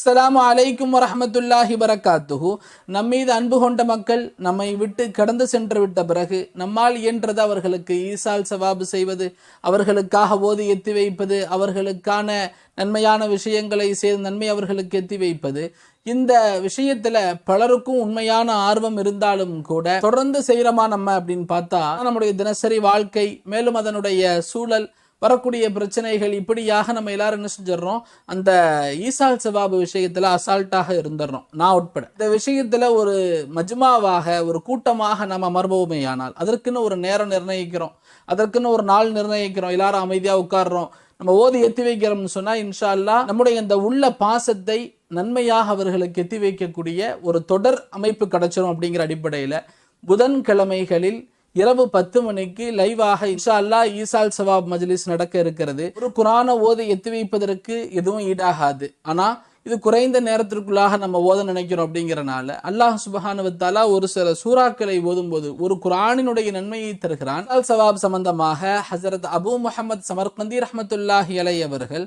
அஸ்லாம் அலைக்கும் வரமத்துல்லாஹி வரகாத்துஹு நம்மீது அன்பு கொண்ட மக்கள் நம்மை விட்டு கடந்து சென்று விட்ட பிறகு நம்மால் இயன்றது அவர்களுக்கு ஈசால் சவாபு செய்வது அவர்களுக்காக ஓதி எத்தி வைப்பது அவர்களுக்கான நன்மையான விஷயங்களை செய்து நன்மை அவர்களுக்கு எத்தி வைப்பது. இந்த விஷயத்துல பலருக்கும் உண்மையான ஆர்வம் இருந்தாலும் கூட தொடர்ந்து செய்கிறோமா நம்ம அப்படின்னு பார்த்தா நம்முடைய தினசரி வாழ்க்கை மேலும் அதனுடைய சூழல் வரக்கூடிய பிரச்சனைகள் இப்படியாக நம்ம எல்லாரும் என்ன செஞ்சிடறோம்? அந்த ஈசால் சவாபு விஷயத்தில் அசால்ட்டாக இருந்துடுறோம். நான் உட்பட. இந்த விஷயத்தில் ஒரு மஜ்மாவாக ஒரு கூட்டமாக நம்ம அமர்வோமே ஆனால் அதற்குன்னு ஒரு நேரம் நிர்ணயிக்கிறோம். அதற்குன்னு ஒரு நாள் நிர்ணயிக்கிறோம். எல்லாரும் அமைதியாக உட்கார்றோம். நம்ம ஓதி எத்தி வைக்கிறோம்னு சொன்னால் இன்ஷா அல்லா நம்முடைய இந்த உள்ள பாசத்தை நன்மையாக அவர்களுக்கு எத்தி வைக்கக்கூடிய ஒரு தொடர் அமைப்பு கிடைச்சிரும் அப்படிங்கிற அடிப்படையில் புதன்கிழமைகளில் இரவு பத்து மணிக்கு லைவாக இன்ஷா அல்லாஹ் ஈசால் சவாப் மஜ்லிஸ் நடக்க இருக்கிறது. ஒரு குரான ஓதை எத்தி வைப்பதற்கு எதுவும் ஈடாகாது. ஆனால் இது குறைந்த நேரத்திற்குள்ளாக நம்ம ஓத நினைக்கிறோம் அப்படிங்கிறனால அல்லாஹ் சுபஹானுவத்தாலா ஒரு சில சூறாக்களை ஓதும்போது ஒரு குரானினுடைய நன்மையை தருகிறான். அல் சவாப் சம்பந்தமாக ஹசரத் அபு முஹம்மத் சமர்கந்தி ரஹமத்துல்லாஹி அலை அவர்கள்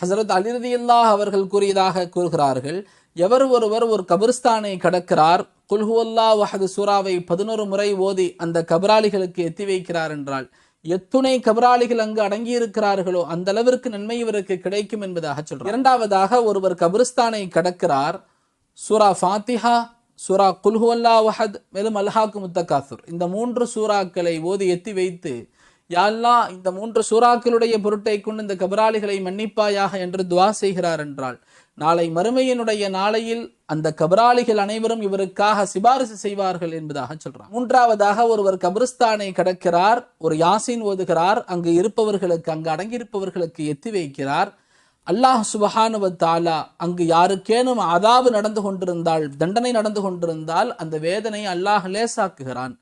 ஹசரத் அலிரதியுல்லாஹ் அவர்கள் கூறியதாக கூறுகிறார்கள் எவர் ஒருவர் ஒரு கபிர்ஸ்தானை கடக்கிறார் குல்ஹுவல்லா வஹது சூறாவை பதினோரு முறை ஓதி அந்த கபராளிகளுக்கு எத்தி வைக்கிறார் என்றால் எத்துணை கபராளிகள் அங்கு அடங்கியிருக்கிறார்களோ அந்த அளவிற்கு நன்மை இவருக்கு கிடைக்கும் என்பதாக சொல்றார். இரண்டாவதாக ஒருவர் கபிரிஸ்தானை கடக்கிறார். சூரா ஃபாத்திஹா சூரா குல்ஹுவல்லா வஹத் மேலும் அல்ஹாக்கு முத்தகாசுர் இந்த மூன்று சூறாக்களை ஓதி எத்தி வைத்து யாழ்லா இந்த மூன்று சூறாக்களுடைய பொருட்டை கொண்டு இந்த கபராளிகளை மன்னிப்பாயாக என்று துவா செய்கிறார் என்றால் நாளை மறுமையினுடைய நாளையில் அந்த கபராளிகள் அனைவரும் இவருக்காக சிபாரிசு செய்வார்கள் என்பதாக சொல்றார் மூன்றாவதாக ஒருவர் கபிரிஸ்தானை கடக்கிறார் ஒரு யாசின் ஓதுகிறார் அங்கு இருப்பவர்களுக்கு அங்கு அடங்கியிருப்பவர்களுக்கு எத்தி வைக்கிறார். அல்லாஹ் சுபஹானுவ தாலா அங்கு யாருக்கேனும் அதாவு நடந்து கொண்டிருந்தால் தண்டனை நடந்து கொண்டிருந்தால் அந்த வேதனை அல்லாஹ் லேசாக்குகிறான்.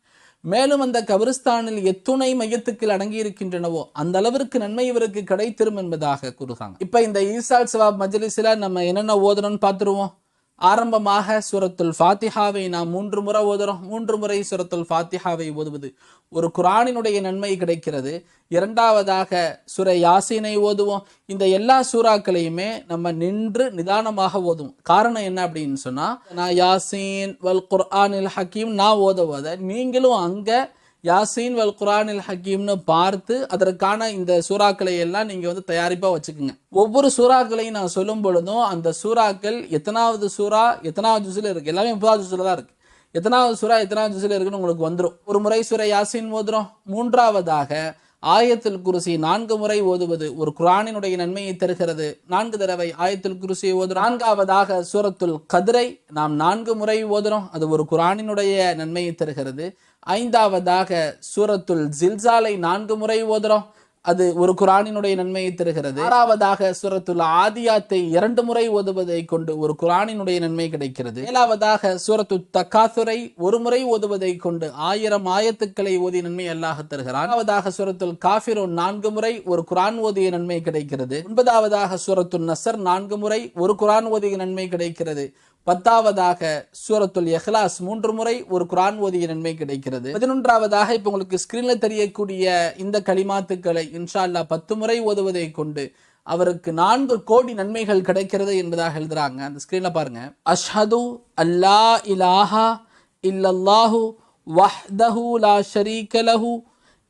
மேலும் அந்த கபிரிஸ்தானில் எத்துணை மையத்துக்கள் அடங்கி இருக்கின்றனவோ அந்த அளவிற்கு நன்மை இவருக்கு கிடைத்திரும் என்பதாக கூறுகிறாங்க. இப்ப இந்த ஈசால் சவாப் மஜ்லிஸ்ல நம்ம என்னென்ன ஓதணும்னு பார்த்துருவோம்? ஆரம்பமாக சுரத்துல் ஃபாத்திஹாவை நாம் மூன்று முறை ஓதுறோம். மூன்று முறை சுரத்துல் ஃபாத்திஹாவை ஓதுவது. ஒரு குரானினுடைய நன்மை கிடைக்கிறது. இரண்டாவதாக சுர யாசீனை ஓதுவோம். இந்த எல்லா சூறாக்களையுமே நம்ம நின்று நிதானமாக ஓதுவோம். காரணம் என்ன அப்படின்னு சொன்னால் நான் யாசீன் வல் குர்ஆனில் ஹக்கீம் நான் ஓத ஓத நீங்களும் அங்கே யாசீன் வல் குரானில் ஹக்கீம்னு பார்த்து அதற்கான இந்த சூறாக்களை எல்லாம் நீங்கள் வந்து தயாரிப்பாக வச்சுக்கோங்க. ஒவ்வொரு சூறாக்களையும் நான் சொல்லும் பொழுதும் அந்த சூறாக்கள் எத்தனாவது சூறா எத்தனாவது ஜூஸில் இருக்குது எல்லாமே முப்பதாவது ஜூஸில் தான் இருக்குது எத்தனாவது சூறா எத்தனாவது ஜூஸில் இருக்குன்னு உங்களுக்கு வந்துடும் ஒரு முறை சூறா யாசின் ஓதுறோம் மூன்றாவதாக ஆயத்தில் குருசி நான்கு முறை ஓதுவது ஒரு குரானினுடைய நன்மையை தருகிறது. நான்கு தடவை ஆயத்தில் குருசியை ஓதுறோம். நான்காவதாக சூரத்துல் கதிரை நாம் நான்கு முறை ஓதுறோம். அது ஒரு குரானினுடைய நன்மையை தருகிறது. ஐந்தாவதாக சூரத்துல் ஜில்சாலை நான்கு முறை ஓதுறோம். அது ஒரு குரானினுடைய நன்மையை தருகிறது. ஆறாவதாக சூரத்துல் ஆதியாத்தை இரண்டு முறை ஓதுவதை கொண்டு ஒரு குரானினுடைய நன்மை கிடைக்கிறது. ஏழாவதாக சூரத்து தக்காசுரை ஒரு முறை ஓதுவதை கொண்டு ஆயிரம் ஆயத்துக்களை ஓதிய நன்மை அல்லாஹ் தருகிறான். ஆறாவதாக சூரத்துல் காஃபிரோ நான்கு முறை ஒரு குரான் ஓதிய நன்மை கிடைக்கிறது. ஒன்பதாவதாக சூரத்து நசர் நான்கு முறை ஒரு குரான் ஓதிய நன்மை கிடைக்கிறது. பத்தாவதாக சூரத்துல் எஹ்லாஸ் மூன்று முறை ஒரு குரான் ஓதிய நன்மை கிடைக்கிறது. பதினொன்றாவதாக இப்ப உங்களுக்கு ஸ்கிரீன்ல தெரியக்கூடிய இந்த களிமாத்துக்களை இன்ஷா அல்லா பத்து முறை ஓதுவதை கொண்டு அவருக்கு நான்கு கோடி நன்மைகள் கிடைக்கிறது என்பதாக எழுதுறாங்க. அந்த ஸ்கிரீன்ல பாருங்க. அஷ்ஹது அல்லா இலாஹா இல்லல்லாஹு வஹ்தஹு லா ஷரீக லஹு.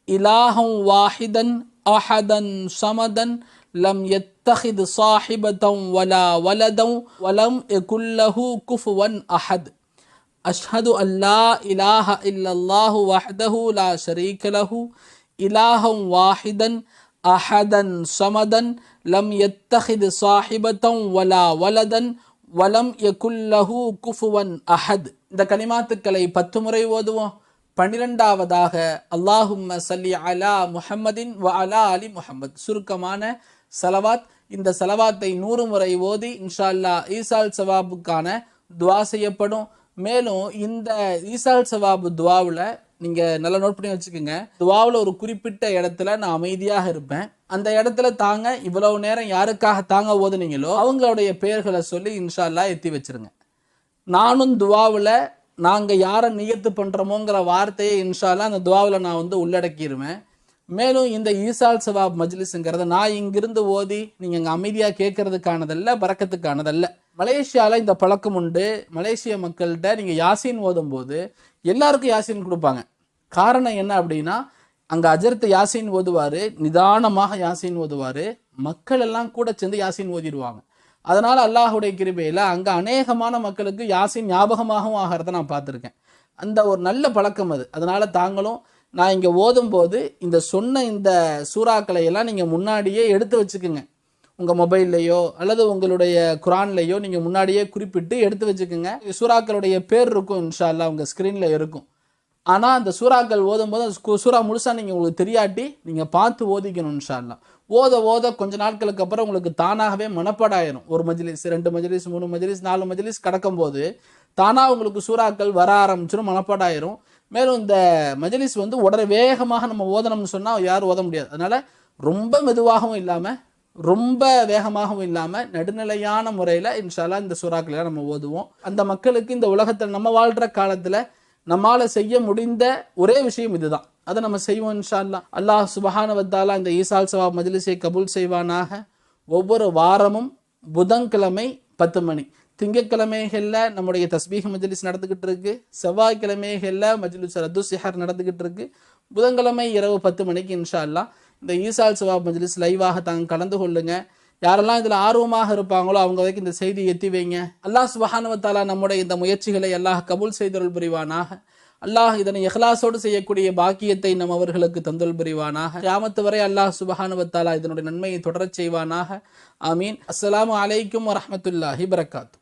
இலாஹம் வாஹிதன் அஹதன் சமதன் லம் يتخذ صاحبة ولا ولدا ولم يكن له كفوا أحد. أشهد أن لا إله إلا الله وحده لا شريك له إلها واحدا أحدا صمدا لم يتخذ صاحبة ولا ولدا ولم يكن له كفوا أحد. ده كلمات كلي بتمري ودوه பன்னிரெண்டாவதாக அல்லாஹும் சல்லி அலா முஹம்மதின் வ அலா அலி முஹம்மத். சுருக்கமான சலவாத். இந்த சலவாத்தை நூறு முறை ஓதி இன்ஷால்லா ஈசால் சவாபுக்கான துவா செய்யப்படும். மேலும் இந்த ஈசால் சவாபு துவாவில் நீங்கள் நல்லா நோட் பண்ணி வச்சுக்கோங்க. துவாவில் ஒரு குறிப்பிட்ட இடத்துல நான் அமைதியாக இருப்பேன். அந்த இடத்துல தாங்க இவ்வளவு நேரம் யாருக்காக தாங்க ஓதுனீங்களோ அவங்களுடைய பெயர்களை சொல்லி இன்ஷால்லா எத்தி வச்சிருங்க. நானும் துவாவில் நாங்கள் யாரை நியத்து பண்ணுறோமோங்கிற வார்த்தையை இன்ஷால்லா அந்த துவாவில் நான் வந்து உள்ளடக்கிடுவேன் மேலும் இந்த ஈசால் சவாப் மஜ்லிஸுங்கிறத நான் இங்கிருந்து ஓதி நீங்கள் அங்கே அமைதியாக கேட்கறதுக்கானதல்ல பறக்கத்துக்கானதல்ல. மலேசியாவில் இந்த பழக்கம் உண்டு. மலேசிய மக்கள்கிட்ட நீங்கள் யாசின் ஓதும் போது எல்லாருக்கும் யாசின் கொடுப்பாங்க. காரணம் என்ன அப்படின்னா அங்கே அஜர்த்து யாசின் ஓதுவார் நிதானமாக யாசின் ஓதுவார். மக்கள் எல்லாம் கூட சேர்ந்து யாசின் ஓதிடுவாங்க. அதனால் அல்லாஹுடைய கிருபையில் அங்கே அநேகமான மக்களுக்கு யாசின் ஞாபகமாகவும் ஆகிறத நான் பார்த்துருக்கேன். அந்த ஒரு நல்ல பழக்கம் அது. அதனால் தாங்களும் நான் இங்கே ஓதும்போது இந்த சொன்ன இந்த சூறாக்களை எல்லாம் நீங்கள் முன்னாடியே எடுத்து வச்சுக்கோங்க. உங்கள் மொபைல்லையோ அல்லது உங்களுடைய குரான்லையோ நீங்கள் முன்னாடியே குறிப்பிட்டு எடுத்து வச்சுக்கோங்க. சூறாக்களுடைய பேர் இருக்கும் இன்ஷால்லா உங்கள் ஸ்க்ரீனில் இருக்கும். ஆனால் அந்த சூறாக்கள் ஓதும்போது அந்த சூறா முழுசாக நீங்கள் உங்களுக்கு தெரியாட்டி நீங்கள் பார்த்து ஓதிக்கணும் இன்ஷால்லா ஓத ஓத கொஞ்ச நாட்களுக்கு அப்புறம் உங்களுக்கு தானாகவே மனப்பாடாயிரும். ஒரு மஜ்லிஸ் ரெண்டு மஜ்லிஸ் மூணு மஜ்லிஸ் நாலு மஜ்லிஸ் கடக்கும்போது தானாக உங்களுக்கு சூறாக்கள் வர ஆரம்பிச்சிடும் மனப்பாடாயிரும். மேலும் இந்த மஜ்லிஸ் வந்து உடனே வேகமாக நம்ம ஓதணும்னு சொன்னால் யாரும் ஓத முடியாது. அதனால் ரொம்ப மெதுவாகவும் இல்லாமல் ரொம்ப வேகமாகவும் இல்லாமல் நடுநிலையான முறையில் இன்ஷால்லா இந்த சூறாக்களை நம்ம ஓதுவோம். அந்த மக்களுக்கு இந்த உலகத்தில் நம்ம வாழ்கிற காலத்தில் நம்மால் செய்ய முடிந்த ஒரே விஷயம் இதுதான். அதை நம்ம செய்வோம் இன்ஷால்லா அல்லாஹ் அல்லாஹ் சுபஹான வத்தாலா இந்த ஈசால் சவாப் மஜ்லிஸை கபூல் செய்வானாக. ஒவ்வொரு வாரமும் புதன்கிழமை பத்து மணி. திங்கட்கிழமைகளில் நம்முடைய தஸ்பீக மஜ்லிஸ் நடந்துக்கிட்டு இருக்கு. செவ்வாய்க்கிழமைகளில் மஜ்லிஸ் ரத்து சிஹர் நடந்துக்கிட்டு இருக்கு. புதன்கிழமை இரவு பத்து மணிக்கு இன்ஷா அல்லாஹ் இந்த ஈசால் சவாப் மஜ்லிஸ் லைவாக தாங்க கலந்து கொள்ளுங்க. யாரெல்லாம் இதில் ஆர்வமாக இருப்பாங்களோ அவங்க வரைக்கும் இந்த செய்தி எத்தி வைங்க. அல்லாஹ் சுபஹானுவத்தாலா நம்முடைய இந்த முயற்சிகளை அல்லாஹ் கபூல் செய்தருள் புரிவானாக. அல்லாஹ் இதனை எஹ்லாசோடு செய்யக்கூடிய பாக்கியத்தை நம் அவர்களுக்கு தந்தல் புரிவானாக. கிராமத்து வரை அல்லாஹ் சுபஹானுவத்தாலா இதனுடைய நன்மையை தொடரச் செய்வானாக. ஆமீன். அஸ்லாம் அலைக்கும் வரமத்துல்லாஹி பரகாத்